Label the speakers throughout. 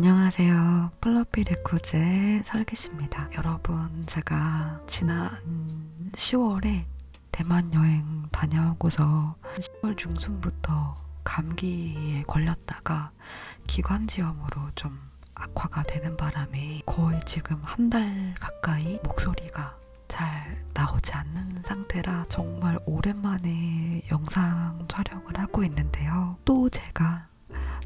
Speaker 1: 안녕하세요. 플러피 레코즈의 설계씨입니다. 여러분, 제가 지난 10월에 대만 여행 다녀오고서 10월 중순부터 감기에 걸렸다가 기관지염으로 좀 악화가 되는 바람에 거의 지금 한 달 가까이 목소리가 잘 나오지 않는 상태라 정말 오랜만에 영상 촬영을 하고 있는데요. 또 제가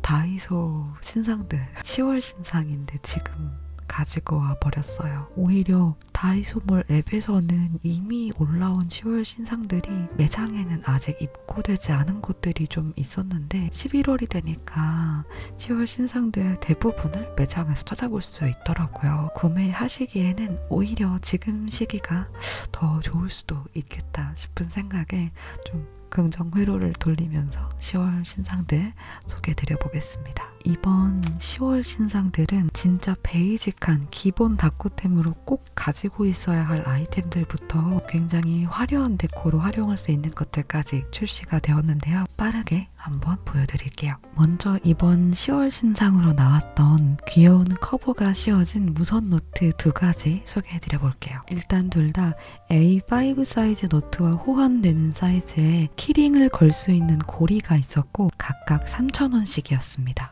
Speaker 1: 다이소 신상들 10월 신상인데 지금 가지고 와 버렸어요. 오히려 다이소몰 앱에서는 이미 올라온 10월 신상들이 매장에는 아직 입고되지 않은 곳들이 좀 있었는데 11월이 되니까 10월 신상들 대부분을 매장에서 찾아볼 수 있더라고요. 구매하시기에는 오히려 지금 시기가 더 좋을 수도 있겠다 싶은 생각에 좀 긍정 회로를 돌리면서 10월 신상들 소개해 드려 보겠습니다. 이번 10월 신상들은 진짜 베이직한 기본 다꾸템으로 꼭 가지고 있어야 할 아이템들부터 굉장히 화려한 데코로 활용할 수 있는 것들까지 출시가 되었는데요. 빠르게 한번 보여드릴게요. 먼저 이번 10월 신상으로 나왔던 귀여운 커버가 씌워진 무선 노트 두 가지 소개해 드려 볼게요. 일단 둘 다 A5 사이즈 노트와 호환되는 사이즈에 키링을 걸 수 있는 고리가 있었고 각각 3,000원씩이었습니다.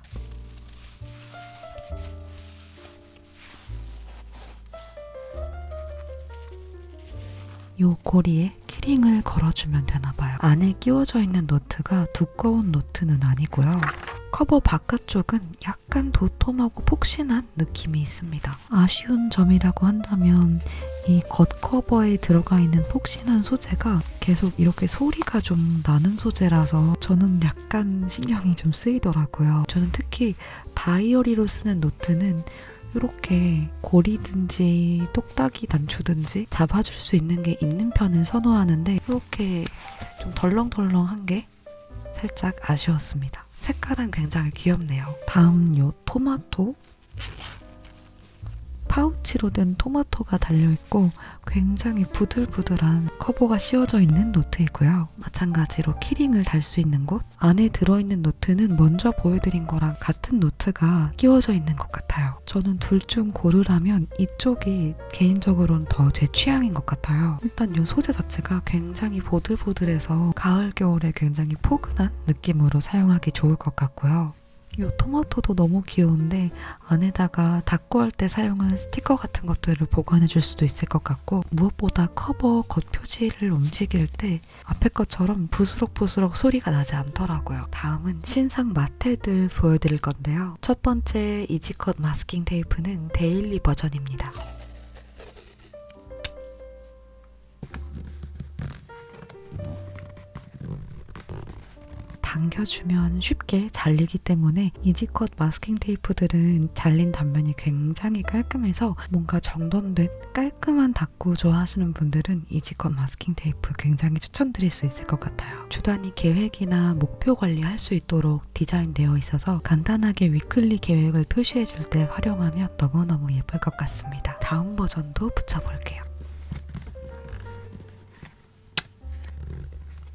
Speaker 1: 요 고리에 키링을 걸어주면 되나봐요. 안에 끼워져 있는 노트가 두꺼운 노트는 아니고요. 커버 바깥쪽은 약간 도톰하고 폭신한 느낌이 있습니다. 아쉬운 점이라고 한다면 이 겉커버에 들어가 있는 폭신한 소재가 계속 이렇게 소리가 좀 나는 소재라서 저는 약간 신경이 좀 쓰이더라고요. 저는 특히 다이어리로 쓰는 노트는 이렇게 고리든지 똑딱이 단추든지 잡아줄 수 있는 게 있는 편을 선호하는데 이렇게 좀 덜렁덜렁한 게 살짝 아쉬웠습니다. 색깔은 굉장히 귀엽네요. 다음 요 토마토 파우치로 된 토마토가 달려있고 굉장히 부들부들한 커버가 씌워져 있는 노트이고요. 마찬가지로 키링을 달 수 있는 곳 안에 들어있는 노트는 먼저 보여드린 거랑 같은 노트가 끼워져 있는 것 같아요. 저는 둘 중 고르라면 이쪽이 개인적으로는 더 제 취향인 것 같아요. 일단 이 소재 자체가 굉장히 보들보들해서 가을 겨울에 굉장히 포근한 느낌으로 사용하기 좋을 것 같고요. 이 토마토도 너무 귀여운데 안에다가 닦고 할 때 사용한 스티커 같은 것들을 보관해 줄 수도 있을 것 같고 무엇보다 커버 겉표지를 움직일 때 앞에 것처럼 부스럭부스럭 소리가 나지 않더라고요. 다음은 신상 마테들 보여드릴 건데요. 첫 번째 이지컷 마스킹 테이프는 데일리 버전입니다. 당겨주면 쉽게 잘리기 때문에 이지컷 마스킹 테이프들은 잘린 단면이 굉장히 깔끔해서 뭔가 정돈된 깔끔한 닦고 좋아하시는 분들은 이지컷 마스킹 테이프 굉장히 추천드릴 수 있을 것 같아요. 주단위 계획이나 목표 관리할 수 있도록 디자인되어 있어서 간단하게 위클리 계획을 표시해 줄 때 활용하면 너무너무 예쁠 것 같습니다. 다음 버전도 붙여볼게요.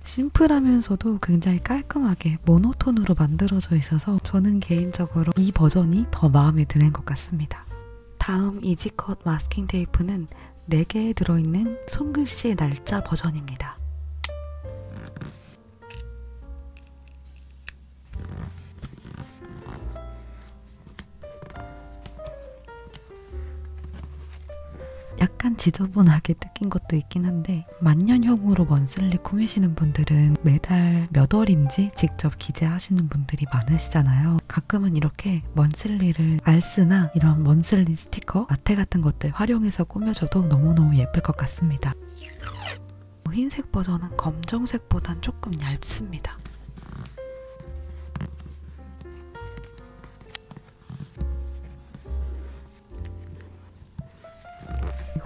Speaker 1: 심플하면서도 굉장히 깔끔하게 모노톤으로 만들어져 있어서 저는 개인적으로 이 버전이 더 마음에 드는 것 같습니다. 다음 이지컷 마스킹 테이프는 4개에 들어있는 손글씨 날짜 버전입니다. 약간 지저분하게 뜯긴 것도 있긴 한데 만년형으로 먼슬리 꾸미시는 분들은 매달 몇 월인지 직접 기재하시는 분들이 많으시잖아요. 가끔은 이렇게 먼슬리를 알스나 이런 먼슬리 스티커, 마테 같은 것들 활용해서 꾸며줘도 너무너무 예쁠 것 같습니다. 흰색 버전은 검정색보단 조금 얇습니다.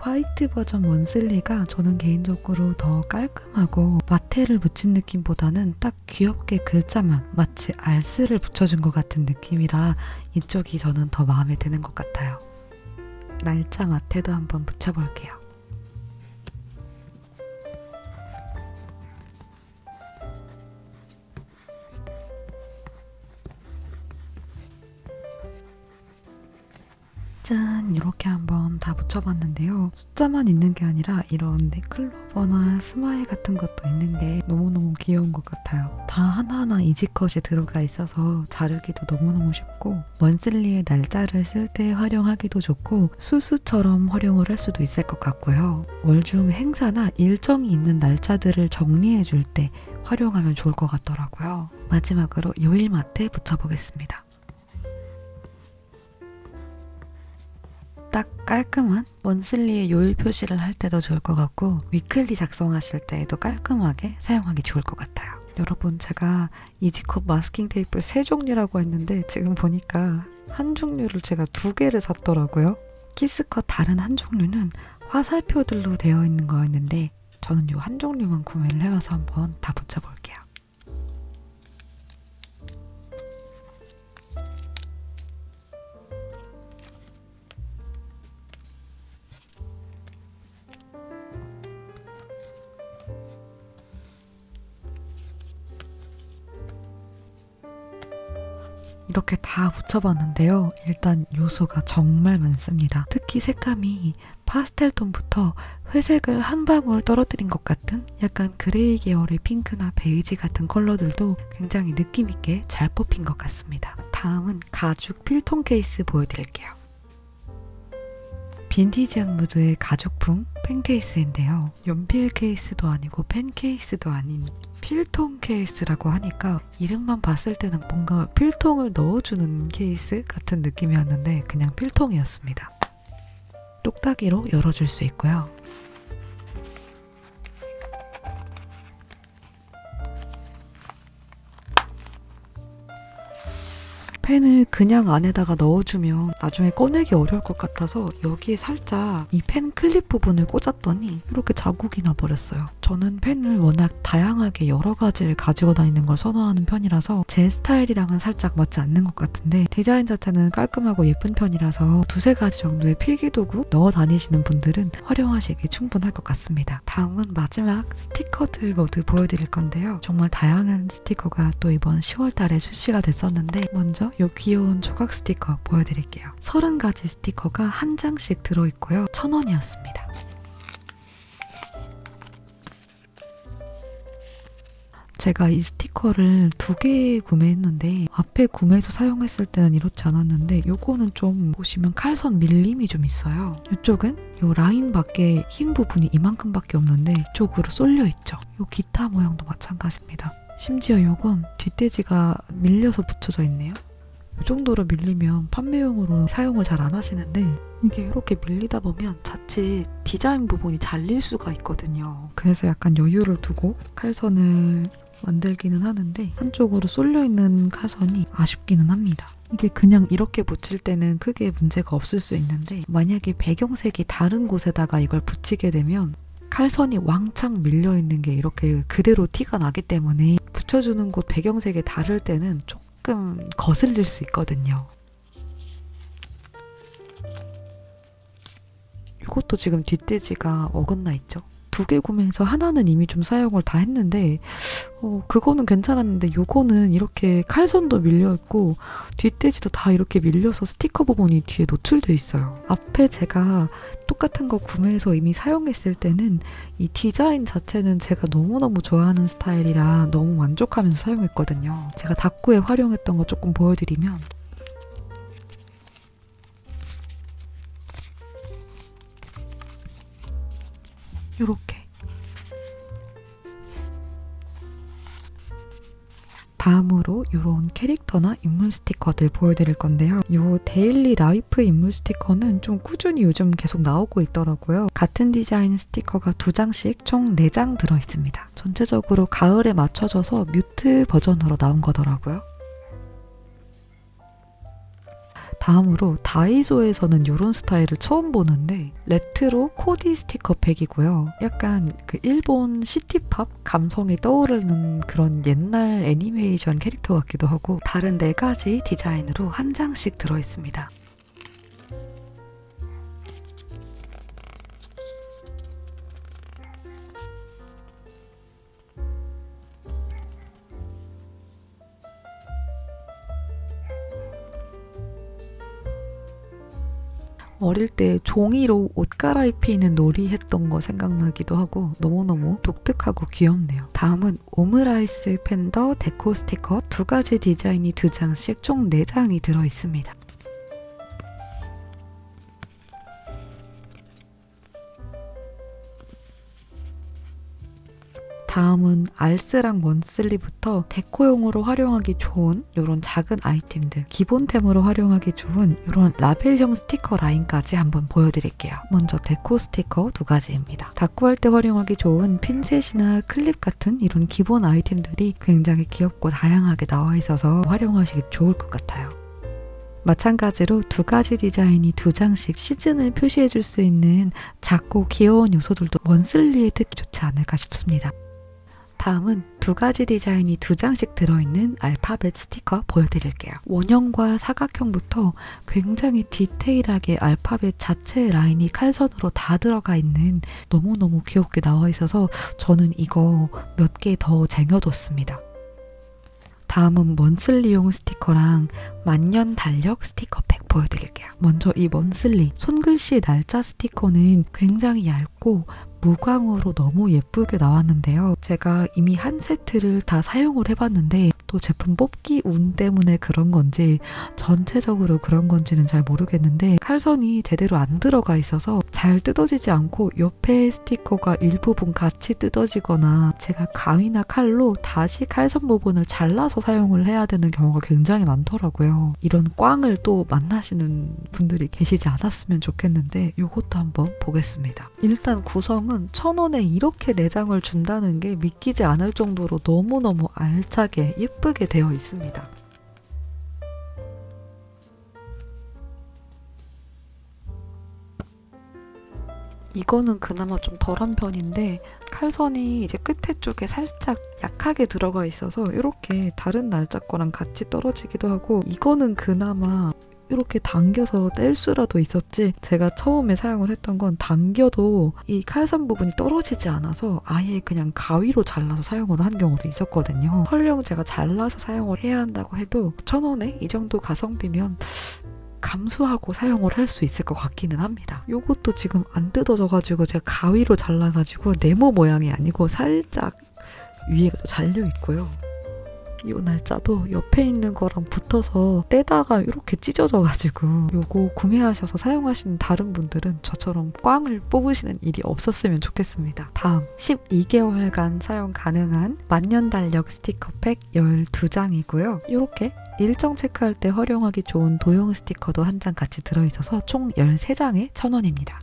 Speaker 1: 화이트 버전 원슬리가 저는 개인적으로 더 깔끔하고 마테를 붙인 느낌보다는 딱 귀엽게 글자만 마치 알스를 붙여준 것 같은 느낌이라 이쪽이 저는 더 마음에 드는 것 같아요. 날짜 마테도 한번 붙여볼게요. 짠 이렇게 한번 다 붙여봤는데요. 숫자만 있는 게 아니라 이런 네클로버나 스마일 같은 것도 있는 게 너무너무 귀여운 것 같아요. 다 하나하나 이지컷이 들어가 있어서 자르기도 너무너무 쉽고 원슬리의 날짜를 쓸 때 활용하기도 좋고 수수처럼 활용을 할 수도 있을 것 같고요. 월중 행사나 일정이 있는 날짜들을 정리해 줄 때 활용하면 좋을 것 같더라고요. 마지막으로 요일마트에 붙여보겠습니다. 딱 깔끔한 원슬리의 요일 표시를 할 때도 좋을 것 같고 위클리 작성하실 때에도 깔끔하게 사용하기 좋을 것 같아요. 여러분 제가 이지컵 마스킹 테이프 세 종류라고 했는데 지금 보니까 한 종류를 제가 두 개를 샀더라고요. 키스컷 다른 한 종류는 화살표들로 되어 있는 거였는데 저는 이 한 종류만 구매를 해와서 한번 다 붙여볼게요. 이렇게 다 붙여봤는데요. 일단 요소가 정말 많습니다. 특히 색감이 파스텔 톤부터 회색을 한 방울 떨어뜨린 것 같은 약간 그레이 계열의 핑크나 베이지 같은 컬러들도 굉장히 느낌있게 잘 뽑힌 것 같습니다. 다음은 가죽 필통 케이스 보여드릴게요. 빈티지한 무드의 가죽풍 펜 케이스인데요. 연필 케이스도 아니고 펜 케이스도 아닌 필통 케이스라고 하니까 이름만 봤을 때는 뭔가 필통을 넣어주는 케이스 같은 느낌이었는데 그냥 필통이었습니다. 똑딱이로 열어줄 수 있고요. 펜을 그냥 안에다가 넣어주면 나중에 꺼내기 어려울 것 같아서 여기에 살짝 이 펜 클립 부분을 꽂았더니 이렇게 자국이 나버렸어요. 저는 펜을 워낙 다양하게 여러 가지를 가지고 다니는 걸 선호하는 편이라서 제 스타일이랑은 살짝 맞지 않는 것 같은데 디자인 자체는 깔끔하고 예쁜 편이라서 두세 가지 정도의 필기도구 넣어 다니시는 분들은 활용하시기 충분할 것 같습니다. 다음은 마지막 스티커들 모두 보여드릴 건데요. 정말 다양한 스티커가 또 이번 10월 달에 출시가 됐었는데 먼저 이 귀여운 조각 스티커 보여드릴게요. 30가지 스티커가 한 장씩 들어있고요. 1000원이었습니다. 제가 이 스티커를 두 개 구매했는데 앞에 구매해서 사용했을 때는 이렇지 않았는데 요거는 좀 보시면 칼선 밀림이 좀 있어요. 이쪽은 요 라인 밖에 흰 부분이 이만큼밖에 없는데 이쪽으로 쏠려 있죠. 요 기타 모양도 마찬가지입니다. 심지어 요건 뒷돼지가 밀려서 붙여져 있네요. 이 정도로 밀리면 판매용으로 사용을 잘 안 하시는데 이게 이렇게 밀리다 보면 자칫 디자인 부분이 잘릴 수가 있거든요. 그래서 약간 여유를 두고 칼선을 만들기는 하는데 한쪽으로 쏠려 있는 칼선이 아쉽기는 합니다. 이게 그냥 이렇게 붙일 때는 크게 문제가 없을 수 있는데 만약에 배경색이 다른 곳에다가 이걸 붙이게 되면 칼선이 왕창 밀려 있는 게 이렇게 그대로 티가 나기 때문에 붙여주는 곳 배경색이 다를 때는 조금 거슬릴 수 있거든요. 이것도 지금 뒷돼지가 어긋나 있죠. 두 개 구매해서 하나는 이미 좀 사용을 다 했는데 어, 그거는 괜찮았는데 요거는 이렇게 칼선도 밀려 있고 뒷돼지도 다 이렇게 밀려서 스티커 부분이 뒤에 노출돼 있어요. 앞에 제가 똑같은 거 구매해서 이미 사용했을 때는 이 디자인 자체는 제가 너무너무 좋아하는 스타일이라 너무 만족하면서 사용했거든요. 제가 다꾸에 활용했던 거 조금 보여드리면 요렇게 다음으로 이런 캐릭터나 인물 스티커들 보여드릴 건데요. 이 데일리 라이프 인물 스티커는 좀 꾸준히 요즘 계속 나오고 있더라고요. 같은 디자인 스티커가 두 장씩 총 4장 들어있습니다. 전체적으로 가을에 맞춰져서 뮤트 버전으로 나온 거더라고요. 다음으로 다이소에서는 이런 스타일을 처음 보는데 레트로 코디 스티커 팩이고요. 약간 그 일본 시티팝 감성이 떠오르는 그런 옛날 애니메이션 캐릭터 같기도 하고 다른 네 가지 디자인으로 한 장씩 들어 있습니다. 어릴 때 종이로 옷 갈아입히는 놀이 했던 거 생각나기도 하고 너무너무 독특하고 귀엽네요. 다음은 오므라이스 팬더 데코 스티커 두 가지 디자인이 두 장씩 총네 장이 들어 있습니다. 다음은 알스랑 먼슬리부터 데코용으로 활용하기 좋은 이런 작은 아이템들 기본템으로 활용하기 좋은 이런 라벨형 스티커 라인까지 한번 보여드릴게요. 먼저 데코 스티커 두 가지입니다. 다꾸할 때 활용하기 좋은 핀셋이나 클립 같은 이런 기본 아이템들이 굉장히 귀엽고 다양하게 나와 있어서 활용하시기 좋을 것 같아요. 마찬가지로 두 가지 디자인이 두 장씩 시즌을 표시해 줄 수 있는 작고 귀여운 요소들도 원슬리에 특히 좋지 않을까 싶습니다. 다음은 두 가지 디자인이 두 장씩 들어있는 알파벳 스티커 보여드릴게요. 원형과 사각형부터 굉장히 디테일하게 알파벳 자체의 라인이 칼선으로 다 들어가 있는 너무너무 귀엽게 나와 있어서 저는 이거 몇 개 더 쟁여뒀습니다. 다음은 먼슬리용 스티커랑 만년 달력 스티커팩 보여드릴게요. 먼저 이 먼슬리 손글씨 날짜 스티커는 굉장히 얇고 무광으로 너무 예쁘게 나왔는데요. 제가 이미 한 세트를 다 사용을 해봤는데 또 제품 뽑기 운 때문에 그런 건지 전체적으로 그런 건지는 잘 모르겠는데 칼선이 제대로 안 들어가 있어서 잘 뜯어지지 않고 옆에 스티커가 일부분 같이 뜯어지거나 제가 가위나 칼로 다시 칼선 부분을 잘라서 사용을 해야 되는 경우가 굉장히 많더라고요. 이런 꽝을 또 만나시는 분들이 계시지 않았으면 좋겠는데 이것도 한번 보겠습니다. 일단 구성은 천 원에 이렇게 내장을 준다는 게 믿기지 않을 정도로 너무너무 알차게 예쁘게 되어 있습니다. 이거는 그나마 좀 덜한 편인데 칼선이 이제 끝에 쪽에 살짝 약하게 들어가 있어서 이렇게 다른 날짜 거랑 같이 떨어지기도 하고 이거는 그나마 이렇게 당겨서 뗄 수라도 있었지 제가 처음에 사용을 했던 건 당겨도 이 칼선 부분이 떨어지지 않아서 아예 그냥 가위로 잘라서 사용을 한 경우도 있었거든요 설령 제가 잘라서 사용을 해야 한다고 해도 천 원에 이 정도 가성비면 감수하고 사용을 할 수 있을 것 같기는 합니다. 요것도 지금 안 뜯어져가지고 제가 가위로 잘라가지고 네모 모양이 아니고 살짝 위에 잘려 있고요. 이 날짜도 옆에 있는 거랑 붙어서 떼다가 이렇게 찢어져가지고 요거 구매하셔서 사용하시는 다른 분들은 저처럼 꽝을 뽑으시는 일이 없었으면 좋겠습니다. 다음 12개월간 사용 가능한 만년 달력 스티커팩 12장이고요. 이렇게 일정 체크할 때 활용하기 좋은 도형 스티커도 한 장 같이 들어있어서 총 13장에 1,000원입니다.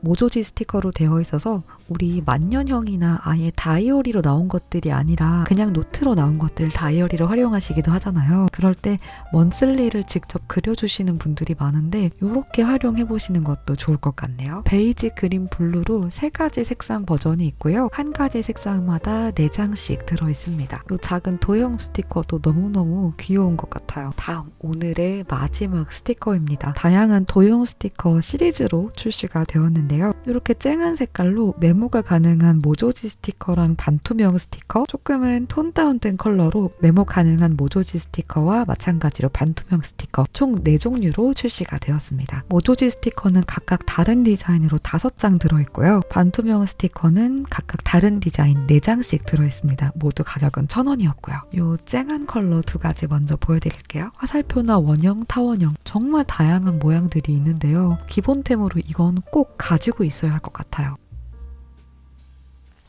Speaker 1: 모조지 스티커로 되어 있어서 우리 만년형이나 아예 다이어리로 나온 것들이 아니라 그냥 노트로 나온 것들 다이어리로 활용하시기도 하잖아요. 그럴 때 먼슬리를 직접 그려주시는 분들이 많은데 이렇게 활용해 보시는 것도 좋을 것 같네요. 베이지, 그린, 블루로 세 가지 색상 버전이 있고요. 한 가지 색상마다 네 장씩 들어 있습니다. 이 작은 도형 스티커도 너무너무 귀여운 것 같아요. 다음 오늘의 마지막 스티커입니다. 다양한 도형 스티커 시리즈로 출시가 되었는데요. 이렇게 쨍한 색깔로 메모가 가능한 모조지 스티커랑 반투명 스티커, 조금은 톤 다운된 컬러로 메모 가능한 모조지 스티커와 마찬가지로 반투명 스티커 총 4종류로 출시가 되었습니다. 모조지 스티커는 각각 다른 디자인으로 5장 들어있고요. 반투명 스티커는 각각 다른 디자인 4장씩 들어있습니다. 모두 가격은 1,000원이었고요. 요 쨍한 컬러 두 가지 먼저 보여드릴게요. 화살표나 원형, 타원형 정말 다양한 모양들이 있는데요. 기본템으로 이건 꼭 가지고 있어야 할 것 같아요.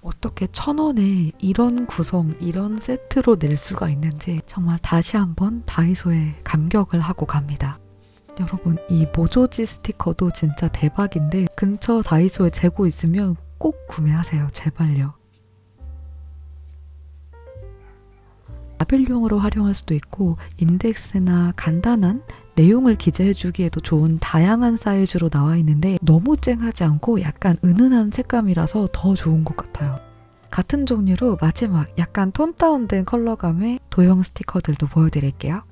Speaker 1: 어떻게 천 원에 이런 구성, 이런 세트로 낼 수가 있는지 정말 다시 한번 다이소에 감격을 하고 갑니다. 여러분, 이 모조지 스티커도 진짜 대박인데 근처 다이소에 재고 있으면 꼭 구매하세요. 제발요. 라벨용으로 활용할 수도 있고 인덱스나 간단한 내용을 기재해 주기에도 좋은 다양한 사이즈로 나와 있는데 너무 쨍하지 않고 약간 은은한 색감이라서 더 좋은 것 같아요. 같은 종류로 마지막 약간 톤 다운된 컬러감의 도형 스티커들도 보여드릴게요.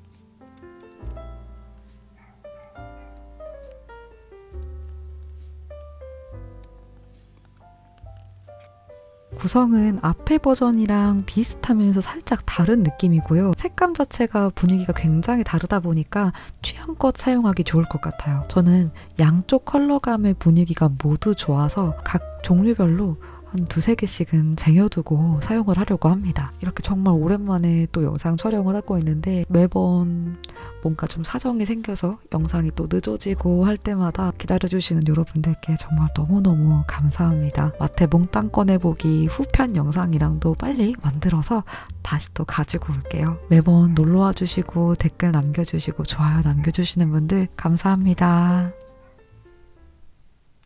Speaker 1: 구성은 앞에 버전이랑 비슷하면서 살짝 다른 느낌이고요. 색감 자체가 분위기가 굉장히 다르다 보니까 취향껏 사용하기 좋을 것 같아요. 저는 양쪽 컬러감의 분위기가 모두 좋아서 각 종류별로 한 두세 개씩은 쟁여두고 사용을 하려고 합니다. 이렇게 정말 오랜만에 또 영상 촬영을 하고 있는데 매번 뭔가 좀 사정이 생겨서 영상이 또 늦어지고 할 때마다 기다려주시는 여러분들께 정말 너무너무 감사합니다. 마태 몽땅 꺼내보기 후편 영상이랑도 빨리 만들어서 다시 또 가지고 올게요. 매번 놀러와 주시고 댓글 남겨주시고 좋아요 남겨주시는 분들 감사합니다.